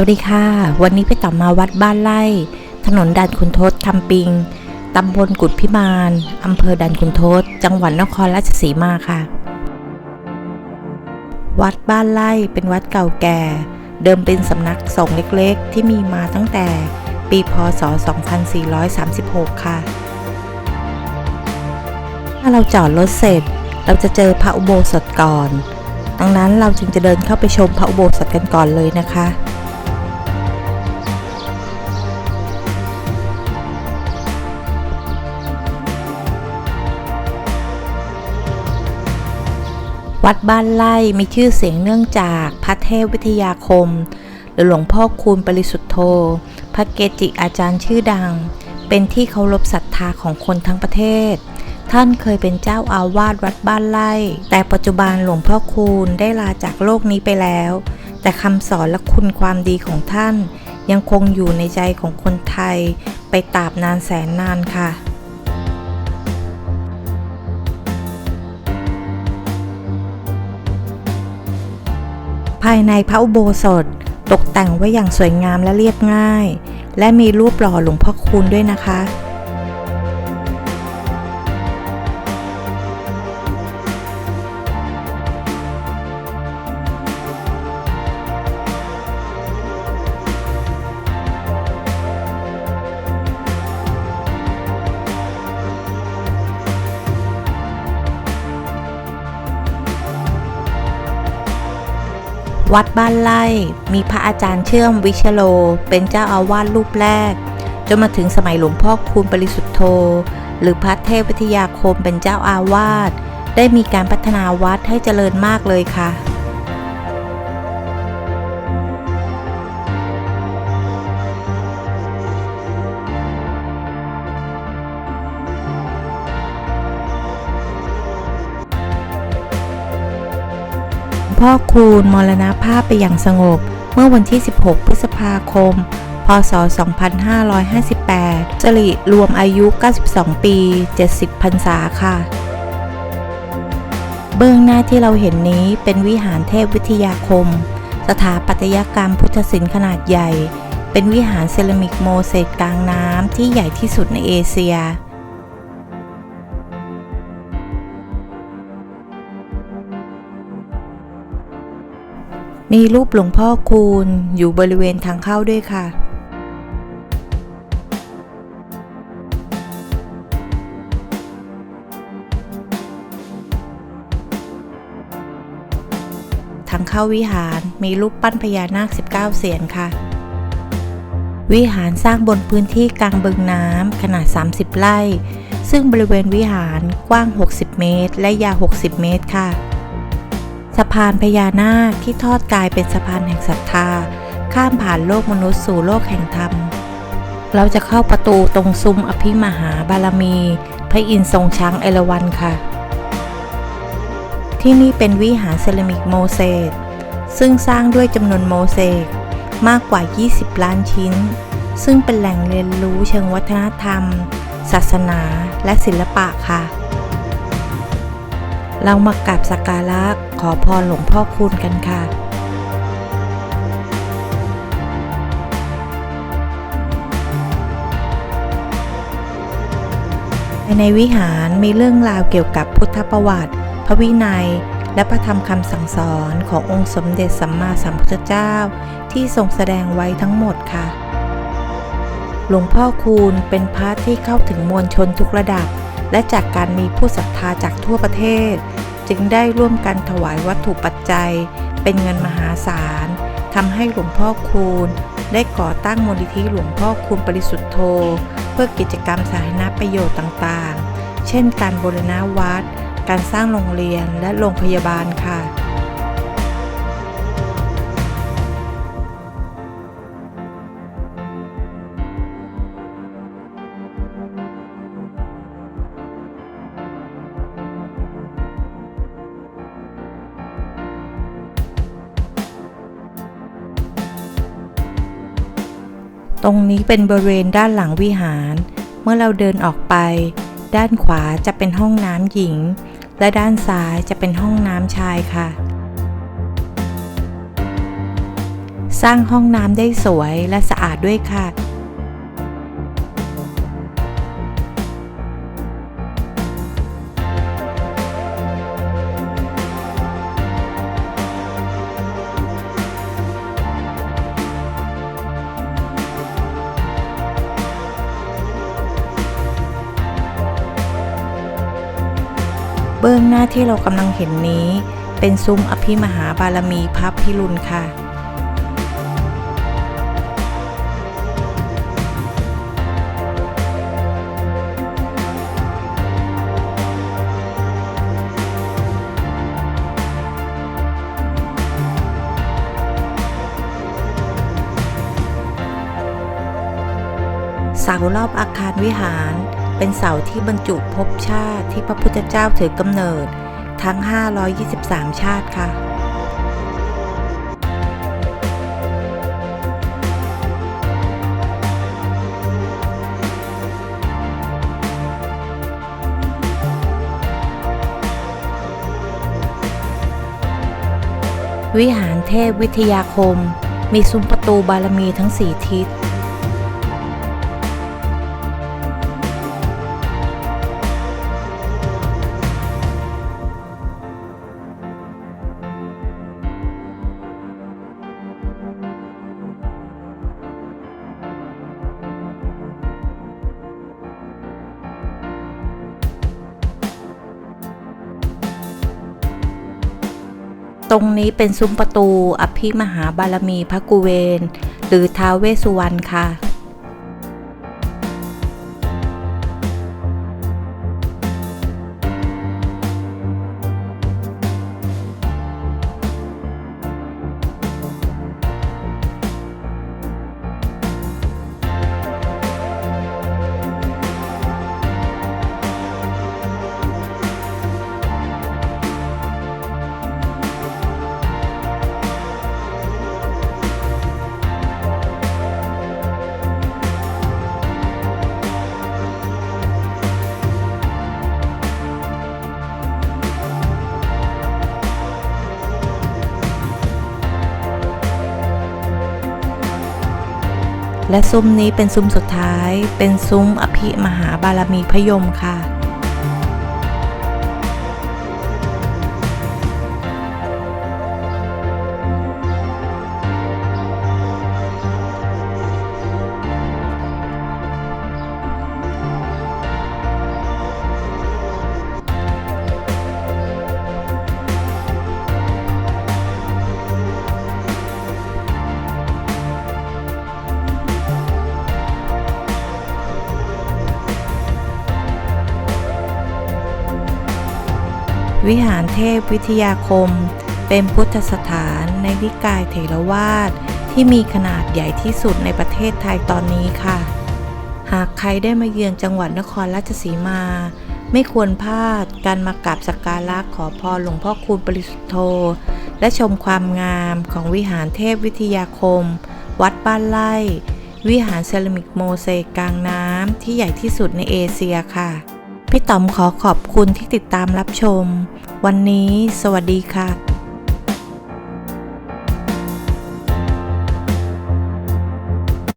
วัสดีค่ะ วันนี้ไปต่อมาวัดบ้านไร่ ถนนด่านขุนทดคำปิง ตำบลกุดพิมานอำเภอด่านขุนทดจังหวัดนครราชสีมาค่ะ วัดบ้านไร่เป็นวัดเก่าแก่ เดิมเป็นสำนักสงฆ์เล็กๆ ที่มีมาตั้งแต่ปีพศ 2436 ค่ะ ถ้าเราจอดรถเสร็จ เราจะเจอพระอุโบสถก่อน ดังนั้นเราจึงจะเดินเข้าไปชมพระอุโบสถกันก่อนเลยนะคะ วัดบ้านไร่มีชื่อเสียงเนื่องจากพระเทพวิทยาคม หรือหลวงพ่อคูณปริสุทธโธ พระเกจิอาจารย์ชื่อดัง เป็นที่เคารพศรัทธาของคนทั้งประเทศ ท่านเคยเป็นเจ้าอาวาสวัดบ้านไร่แต่ปัจจุบันหลวงพ่อคูณได้ลาจากโลกนี้ไปแล้ว แต่คำสอนและคุณความดีของท่าน ยังคงอยู่ในใจของคนไทย ไปตราบนานแสนนานค่ะ ภายในพระอุโบสถ ตกแต่งไว้อย่างสวยงามและเรียบง่าย และมีรูปหล่อหลวงพ่อคูณด้วยนะคะ วัดบ้านไร่มีพระอาจารย์เชื่อมวิชโล เป็นเจ้าอาวาสรูปแรก จนมาถึงสมัยหลวงพ่อคูณปริสุทธโธ หรือพระเทพวิทยาคมเป็นเจ้าอาวาสได้มีการพัฒนาวัดให้เจริญมากเลยค่ะ พ่อคูณมรณภาพไปอย่างสงบ เมื่อวันที่ 16 พฤษภาคม พศ 2558จริรวมอายุ 92 ปี 70 พรรษาค่ะ เบื้องหน้าที่เราเห็นนี้เป็นวิหารเทพวิทยาคม สถาปัตยกรรมพุทธศิลป์ขนาดใหญ่ เป็นวิหารเซรามิกโมเสกกลางน้ำที่ใหญ่ที่สุดในเอเชีย มีรูปหลวงพ่อคูณอยู่บริเวณทางเข้าด้วยค่ะ ทางเข้าวิหารมีรูปปั้นพญานาค 19 เสียนค่ะ วิหารสร้างบนพื้นที่กลางบึงน้ำขนาด 30 ไร่ ซึ่งบริเวณวิหารกว้าง 60 เมตร และยาว 60 เมตรค่ะ สะพานพญานาคที่ทอดกายเป็นสะพานแห่งศรัทธา ข้ามผ่านโลกมนุษย์สู่โลกแห่งธรรม เราจะเข้าประตูตรงซุ้มอภิมหาบารมี พระอินทร์ทรงช้างเอราวัณค่ะ ที่นี่เป็นวิหารเซรามิกโมเสกซึ่งสร้างด้วยจำนวนโมเสกมากกว่า 20 ล้านชิ้น ซึ่งเป็นแหล่งเรียนรู้เชิงวัฒนธรรม ศาสนา และศิลปะค่ะ เรามากราบสักการะขอพรหลวงพ่อคูณกันค่ะ ในวิหารมีเรื่องราวเกี่ยวกับพุทธประวัติ พระวินัย และพระธรรมคำสั่งสอนขององค์สมเด็จสัมมาสัมพุทธเจ้า ที่ทรงแสดงไว้ทั้งหมดค่ะ หลวงพ่อคูณเป็นพระที่เข้าถึงมวลชนทุกระดับ และจากการมีผู้ศรัทธาจากทั่วประเทศ จึงได้ร่วมกันถวายวัตถุปัจจัย เป็นเงินมหาศาลทำให้หลวงพ่อคูณ ได้ก่อตั้งมูลนิธิหลวงพ่อคูณปริสุทธโธ เพื่อกิจกรรมสาธารณประโยชน์ต่างๆ เช่นการบูรณะวัด การสร้างโรงเรียนและโรงพยาบาลค่ะ รงนี้เป็นบริเวณด้านหลังวิหาร เมื่อเราเดินออกไป ด้านขวาจะเป็นห้องน้ำหญิง และด้านซ้ายจะเป็นห้องน้ำชายค่ะ สร้างห้องน้ำได้สวยและสะอาดด้วยค่ะ น้าที่เรากำลังเห็นนี้ เป็นซุ้มอภิมหาบารมีพระพิรุณค่ะเสารอบอาคารวิหาร เป็นเสาที่บรรจุภพชาติที่พระพุทธเจ้าถือกำเนิดทั้ง 523 ชาติค่ะ วิหารเทพวิทยาคม มีซุ้มประตูบารมีทั้งสี่ทิศ ตรงนี้เป็นซุ้มประตู อภิมหาบารมีพระกุเวน หรือท้าเวสุวรรณค่ะ และซุ้มนี้เป็นซุ้มสุดท้าย เป็นซุ้มอภิมหาบารมีพยมค่ะ วิหารเทพวิทยาคม เป็นพุทธสถานในนิกายเถรวาทที่มีขนาดใหญ่ที่สุดในประเทศไทยตอนนี้ค่ะ หากใครได้มาเยือนจังหวัดนครราชสีมา ไม่ควรพลาดการมากราบสักการะขอพรหลวงพ่อคูณปริสุทธโธ และชมความงามของวิหารเทพวิทยาคม วัดบ้านไร่ วิหารเซรามิกโมเสกกลางน้ำที่ใหญ่ที่สุดในเอเชียค่ะ พี่ต๋อมขอขอบคุณที่ติดตามรับชม วันนี้สวัสดีค่ะ